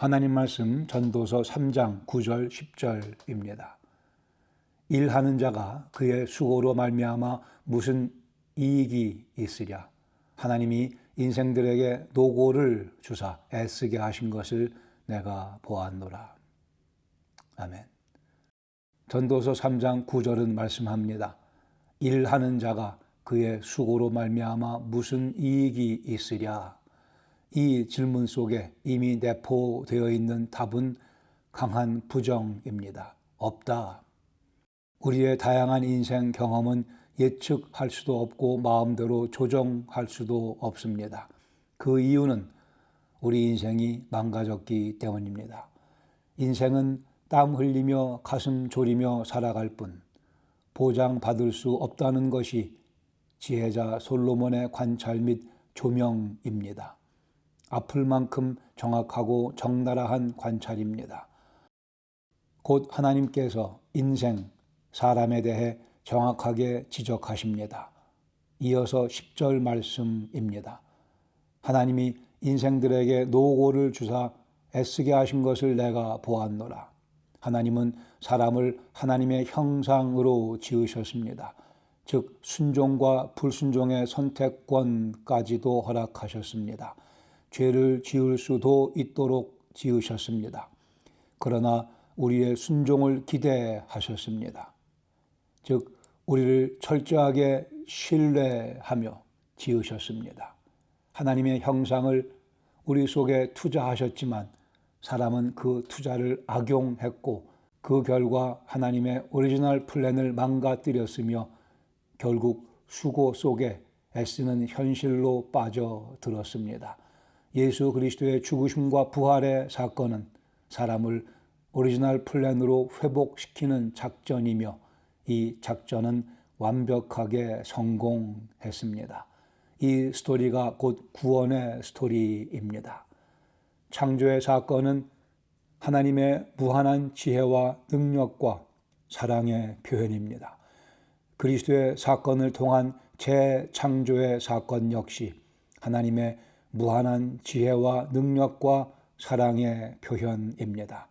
하나님 말씀 전도서 3장 9절 10절입니다. 일하는 자가 그의 수고로 말미암아 무슨 이익이 있으랴 하나님이 인생들에게 노고를 주사 애쓰게 하신 것을 내가 보았노라. 아멘. 전도서 3장 9절은 말씀합니다. 일하는 자가 그의 수고로 말미암아 무슨 이익이 있으랴. 이 질문 속에 이미 내포되어 있는 답은 강한 부정입니다. 없다. 우리의 다양한 인생 경험은 예측할 수도 없고 마음대로 조정할 수도 없습니다. 그 이유는 우리 인생이 망가졌기 때문입니다. 인생은 땀 흘리며 가슴 졸이며 살아갈 뿐 보장받을 수 없다는 것이 지혜자 솔로몬의 관찰 및 조명입니다. 아플 만큼 정확하고 적나라한 관찰입니다. 곧 하나님께서 인생, 사람에 대해 정확하게 지적하십니다. 이어서 10절 말씀입니다. 하나님이 인생들에게 노고를 주사 애쓰게 하신 것을 내가 보았노라. 하나님은 사람을 하나님의 형상으로 지으셨습니다. 즉, 순종과 불순종의 선택권까지도 허락하셨습니다. 죄를 지을 수도 있도록 지으셨습니다. 그러나 우리의 순종을 기대하셨습니다. 즉, 우리를 철저하게 신뢰하며 지으셨습니다. 하나님의 형상을 우리 속에 투자하셨지만 사람은 그 투자를 악용했고 그 결과 하나님의 오리지널 플랜을 망가뜨렸으며 결국 수고 속에 애쓰는 현실로 빠져들었습니다. 예수 그리스도의 죽으심과 부활의 사건은 사람을 오리지널 플랜으로 회복시키는 작전이며 이 작전은 완벽하게 성공했습니다. 이 스토리가 곧 구원의 스토리입니다. 창조의 사건은 하나님의 무한한 지혜와 능력과 사랑의 표현입니다. 그리스도의 사건을 통한 재창조의 사건 역시 하나님의 무한한 지혜와 능력과 사랑의 표현입니다.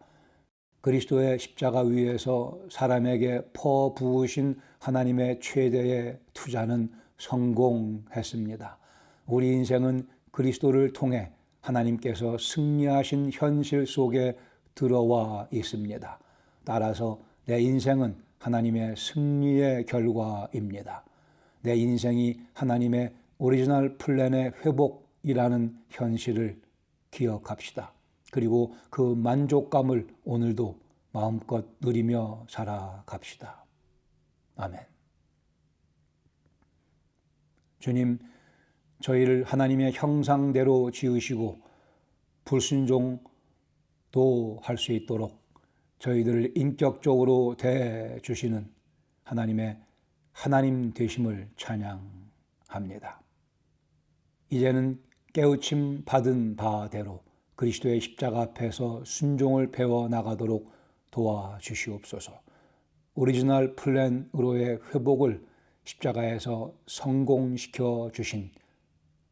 그리스도의 십자가 위에서 사람에게 퍼부으신 하나님의 최대의 투자는 성공했습니다. 우리 인생은 그리스도를 통해 하나님께서 승리하신 현실 속에 들어와 있습니다. 따라서 내 인생은 하나님의 승리의 결과입니다. 내 인생이 하나님의 오리지널 플랜의 회복 이라는 현실을 기억합시다. 그리고 그 만족감을 오늘도 마음껏 누리며 살아갑시다. 아멘. 주님, 저희를 하나님의 형상대로 지으시고 불순종도 할 수 있도록 저희들을 인격적으로 대주시는 하나님의 하나님 되심을 찬양합니다. 이제는 깨우침 받은 바대로 그리스도의 십자가 앞에서 순종을 배워 나가도록 도와주시옵소서. 오리지널 플랜으로의 회복을 십자가에서 성공시켜 주신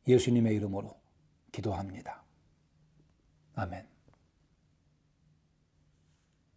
예수님의 이름으로 기도합니다. 아멘.